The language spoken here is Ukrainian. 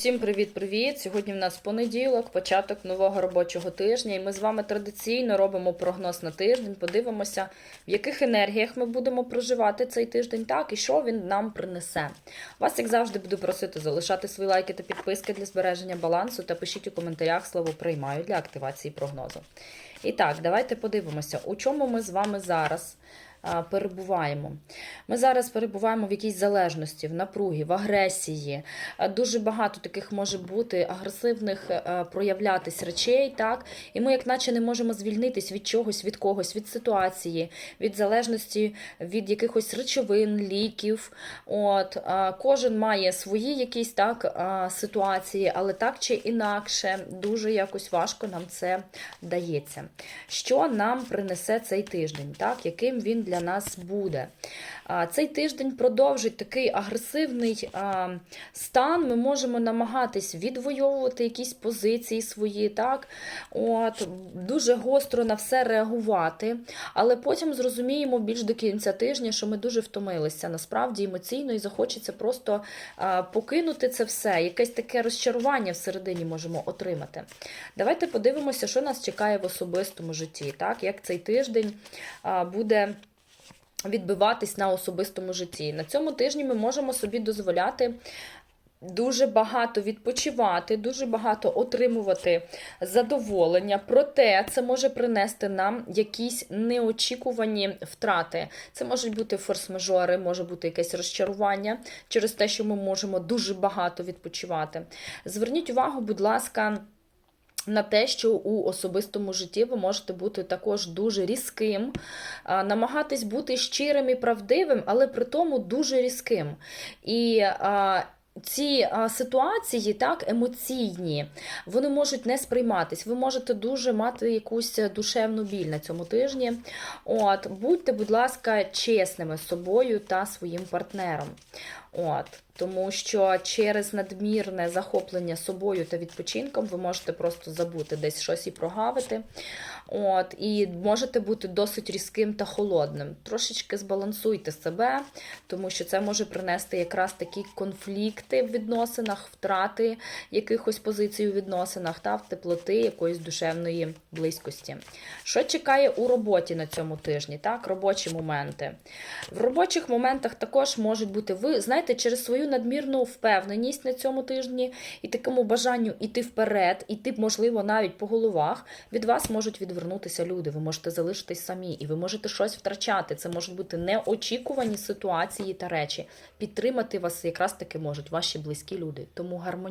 Всім привіт-привіт! Сьогодні в нас понеділок, початок нового робочого тижня, і ми з вами традиційно робимо прогноз на тиждень. Подивимося, в яких енергіях ми будемо проживати цей тиждень, так і що він нам принесе. Вас, як завжди, буду просити залишати свої лайки та підписки для збереження балансу та пишіть у коментарях слово приймаю для активації прогнозу. І так, давайте подивимося, у чому ми з вами зараз перебуваємо. Ми зараз перебуваємо в якійсь залежності, в напругі, в агресії. Дуже багато таких може бути агресивних е, проявлятись речей, так? І ми, як наче, не можемо звільнитись від чогось, від когось, від ситуації, від залежності від якихось речовин, ліків. От, Кожен має свої якісь так ситуації, але так чи інакше, дуже якось важко нам це дається. Що нам принесе цей тиждень, так? яким він для нас буде? Цей тиждень продовжить такий агресивний стан. Ми можемо намагатись відвоювати якісь позиції свої, так? От, дуже гостро на все реагувати, але потім зрозуміємо більш до кінця тижня, що ми дуже втомилися насправді емоційно і захочеться просто покинути це все. Якесь таке розчарування всередині можемо отримати. Давайте подивимося, що нас чекає в особистому житті, так? як цей тиждень буде відбиватись на особистому житті. На цьому тижні ми можемо собі дозволяти. Дуже багато відпочивати, дуже багато отримувати задоволення. Проте це може принести нам якісь неочікувані втрати. Це можуть бути форс-мажори, може бути якесь розчарування через те, що ми можемо дуже багато відпочивати. Зверніть увагу, будь ласка. На те, що у особистому житті ви можете бути також дуже різким, намагатись бути щирим і правдивим, але при тому дуже різким. І ці ситуації, так, емоційні, вони можуть не сприйматись. Ви можете дуже мати якусь душевну біль на цьому тижні. От, будьте, будь ласка, чесними з собою та своїм партнером. От, тому що через надмірне захоплення собою та відпочинком ви можете просто забути десь щось і прогавити. От, і можете бути досить різким та холодним. Трошечки збалансуйте себе, тому що це може принести якраз такі конфлікти в відносинах, втрати якихось позицій у відносинах та в теплоти якоїсь душевної близькості. Що чекає у роботі на цьому тижні? Так, робочі моменти. В робочих моментах також можуть бути ви, знаєте, через свою надмірну впевненість на цьому тижні і такому бажанню іти вперед, іти, можливо, навіть по головах, від вас можуть відвернутися люди. Ви можете залишитись самі, і ви можете щось втрачати. Це можуть бути неочікувані ситуації та речі. Підтримати вас якраз таки можуть ваші близькі люди. Тому гармонійно.